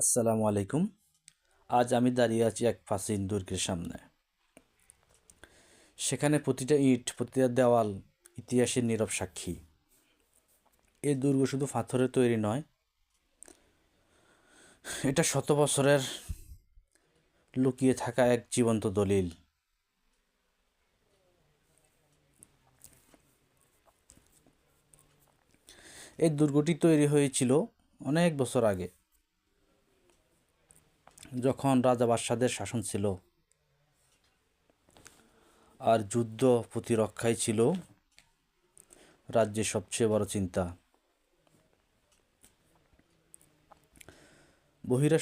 আসসালামু আলাইকুম। আজ আমি দাঁড়িয়ে আছি এক প্রাচীন দুর্গের সামনে। সেখানে প্রতিটা ইট, প্রতিটা দেওয়াল ইতিহাসের নীরব সাক্ষী। এই দুর্গ শুধু পাথরের তৈরি নয়, এটা শত বছরের লুকিয়ে থাকা এক জীবন্ত দলিল। এই দুর্গটি তৈরি হয়েছিল অনেক বছর আগে। যখন রাজা বাদশাদের শাসন ছিল আর যুদ্ধ প্রতিরক্ষাই ছিল রাজ্যের সবচেয়ে বড় চিন্তা। বহিরা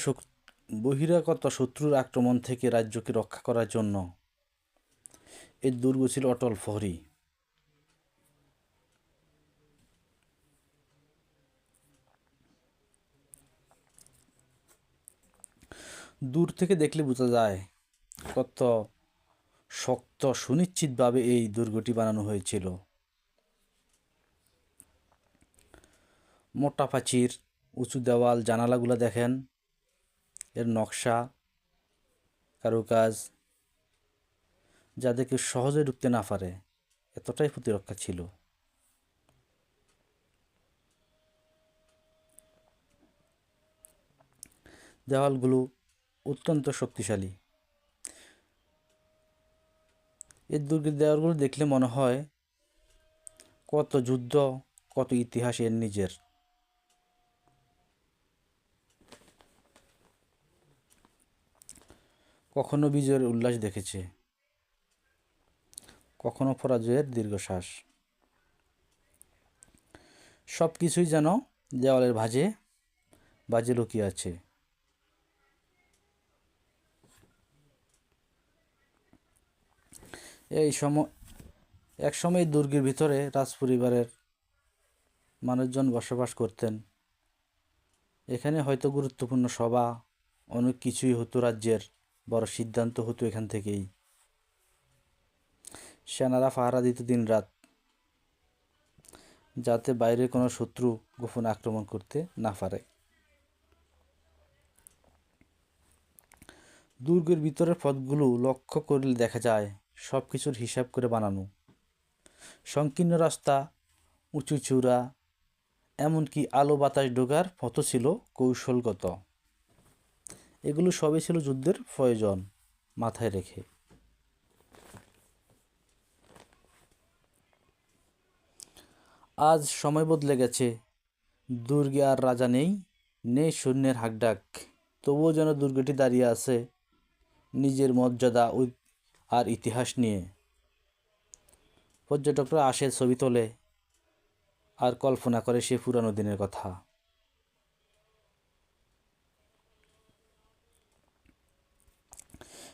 বহিরাগত শত্রুর আক্রমণ থেকে রাজ্যকে রক্ষা করার জন্য এই দুর্গ ছিল অটল প্রহরী দূর থেকে দেখলে বোঝা যায় কত শক্ত, সুনিশ্চিতভাবে এই দুর্গটি বানানো হয়েছিল। মোটা প্রাচীর উঁচু দেওয়াল, জানালাগুলো দেখেন, এর নকশা, কারুকাজ কেউ সহজে ঢুকতে না পারে, এতটাই প্রতিরক্ষা ছিল। দেওয়ালগুলো অত্যন্ত শক্তিশালী। এই দুর্গের দেওয়ালগুলো দেখলে মনে হয় কত যুদ্ধ, কত ইতিহাস এর নিজের। কখনো বিজয়ের উল্লাস দেখেছে, কখনো পরাজয়ের দীর্ঘশ্বাস। সব কিছুই যেন দেওয়ালের ভাঁজে বাজে লুকিয়ে আছে। এই সময়, এক সময় দুর্গের ভিতরে রাজপরিবারের মানুষজন বসবাস করতেন। এখানে হয়তো গুরুত্বপূর্ণ সভা, অনেক কিছুই হতো রাজ্যের বড় সিদ্ধান্ত হতো এখান থেকেই। সেনারা পাহারা দিত দিন রাত যাতে বাইরে কোনো শত্রু গোপন আক্রমণ করতে না পারে। দুর্গের ভিতরের পথগুলো লক্ষ্য করলে দেখা যায় সব কিছুর হিসাব করে বানানো। সংকীর্ণ রাস্তা, উঁচু চূড়া, এমনকি আলো বাতাস ঢোকার পথ ছিল কৌশলগত। এগুলো সবই ছিল যুদ্ধের প্রয়োজন মাথায় রেখে। আজ সময় বদলে গেছে। দুর্গে আর রাজা নেই নেই সৈন্যের হাকডাক। তবুও যেন দুর্গটি দাঁড়িয়ে আছে। নিজের মর্যাদা আর ইতিহাস নিয়ে। পর্যটকরা আসে ছবি তোলে আর কল্পনা করে সে পুরানো দিনের কথা।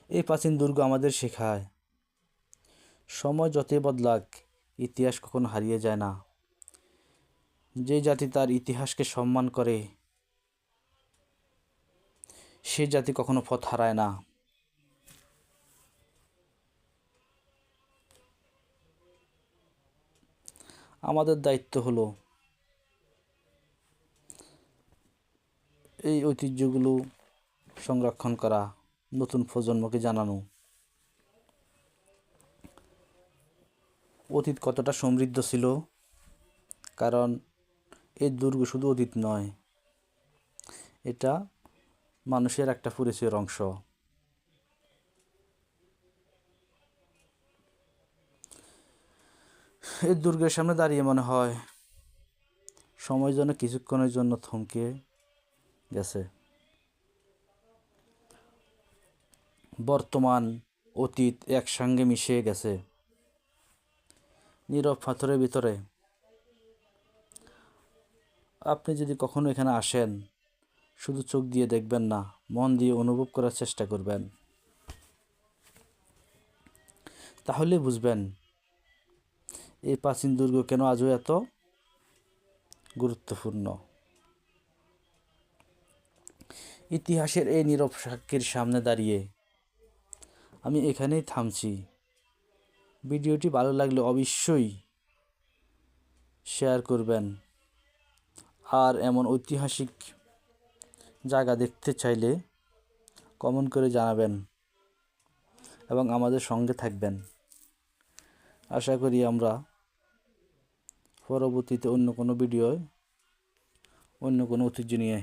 এই প্রাচীন দুর্গ আমাদের শেখায়, সময় যতই বদলাক, ইতিহাস কখনো হারিয়ে যায় না। যে জাতি তার ইতিহাসকে সম্মান করে, সে জাতি কখনো পথ হারায় না। আমাদের দায়িত্ব হলো এই ঐতিহ্যগুলো সংরক্ষণ করা, নতুন প্রজন্মকে জানানো। অতীত কতটা সমৃদ্ধ ছিল, কারণ এই দুর্গ শুধু অতীত নয়, এটা মানুষের একটা পরিচয়ের অংশ। এই দুর্গের সামনে দাঁড়িয়ে মনে হয় সময় যেন কিছুক্ষণের জন্য থমকে গেছে। বর্তমান অতীত একসঙ্গে মিশে গেছে। নীরব পাথরের ভিতরে। আপনি যদি কখনো এখানে আসেন, শুধু চোখ দিয়ে দেখবেন না, মন দিয়ে অনুভব করার চেষ্টা করবেন। তাহলে বুঝবেন এই প্রাচীন দুর্গ কেন আজও এত গুরুত্বপূর্ণ? ইতিহাসের এই নীরব সাক্ষীর সামনে দাঁড়িয়ে আমি এখানেই থামছি। ভিডিওটি ভালো লাগলে অবশ্যই শেয়ার করবেন। আর এমন ঐতিহাসিক জায়গা দেখতে চাইলে কমেন্ট করে জানাবেন এবং আমাদের সঙ্গে থাকবেন। আশা করি আমরা পরবর্তীতে অন্য কোনো ভিডিওয়, অন্য কোনো ঐতিহ্য নিয়ে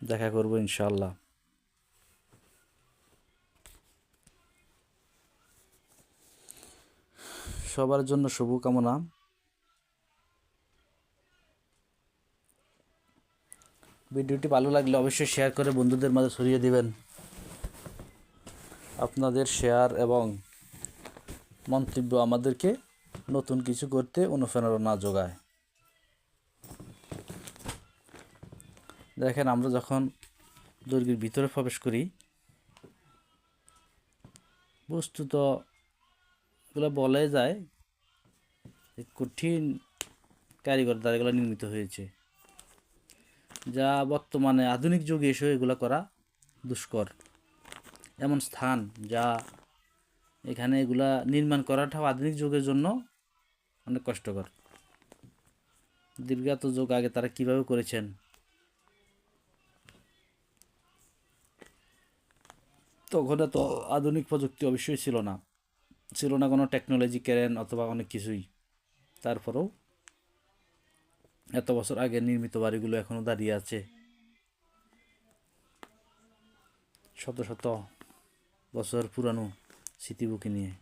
দেখা করব ইনশাআল্লাহ। সবার জন্য শুভকামনা। ভিডিওটি ভালো লাগলে অবশ্যই শেয়ার করে বন্ধুদের মাঝে ছড়িয়ে দিবেন। আপনাদের শেয়ার এবং মন্তব্য আমাদেরকে নতুন কিছু করতে অনুপ্রেরণা যোগায়। দেখেন, আমরা যখন দুর্গের ভিতরে প্রবেশ করি, বস্তুত এগুলো বলাই যায় কঠিন কারিগর দ্বারা এগুলো নির্মিত হয়েছে। যা বর্তমানে আধুনিক যুগে এসে এগুলো করা দুষ্কর। এমন স্থান যা এখানে এগুলা নির্মাণ করাটাও আধুনিক যুগের জন্য অনেক কষ্টকর। দীর্ঘাত যুগ আগে তারা কীভাবে করেছেন? তখন এত আধুনিক প্রযুক্তি অবশ্যই ছিল না। ছিল না কোনো টেকনোলজি ক্যারেন অথবা অনেক কিছুই। তারপরেও এত বছর আগে নির্মিত বাড়িগুলো এখনও দাঁড়িয়ে আছে। শত শত বছর পুরানো স্মৃতিবুকে নিয়ে।